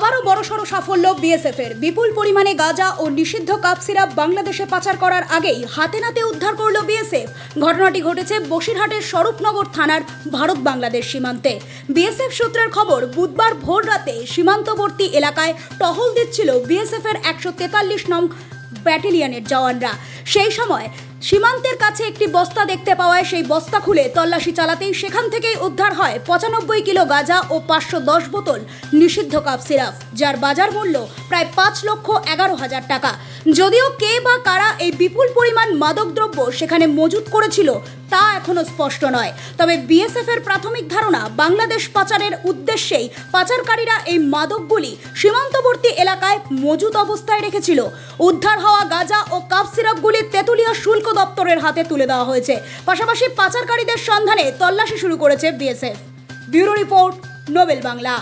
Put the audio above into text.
আবারও বড়সড় সাফল্য বিএসএফের। বিপুল পরিমাণে গাঁজা ও নিষিদ্ধ কাপ সিরাপ বাংলাদেশে পাচার করার আগেই হাতে নাতে উদ্ধার করল বিএসএফ। ঘটনাটি ঘটেছে বসিরহাটের স্বরূপনগর থানার ভারত বাংলাদেশ সীমান্তে। বিএসএফ সূত্রের খবর, বুধবার ভোর রাতে সীমান্তবর্তী এলাকায় টহল দিচ্ছিল বিএসএফ এর একশো তেতাল্লিশ নং ব্যাটালিয়নের জওয়ানরা। সেই সময় সীমান্তের কাছে একটি বস্তা দেখতে পাওয়ায় সেই বস্তা খুলে তল্লাশি চালাতেই সেখান থেকেই উদ্ধার হয় পঁচানব্বই কিলো গাঁজা ও পাঁচশো দশ বোতল নিষিদ্ধ কাপ সিরাপ, যার বাজার মূল্য প্রায় পাঁচ লক্ষ এগারো হাজার টাকা। যদিও কে বা কারা এই বিপুল পরিমাণ মাদকদ্রব্য সেখানে মজুত করেছিল তা এখনও স্পষ্ট নয়। তবে বিএসএফ এর প্রাথমিক ধারণা, বাংলাদেশ পাচারের উদ্দেশ্যেই পাচারকারীরা এই মাদকগুলি সীমান্তবর্তী এলাকায় মজুত অবস্থায় রেখেছিল। উদ্ধার হওয়া গাঁজা ও কাপ সিরাপগুলি তেঁতুলিয়া শুল্ক দপ্তরের হাতে তুলে দেওয়া হয়েছে। পাশাপাশি পাচারকারীদের সন্ধানে তল্লাশি শুরু করেছে BSF. Bureau report, Nobel Bangla.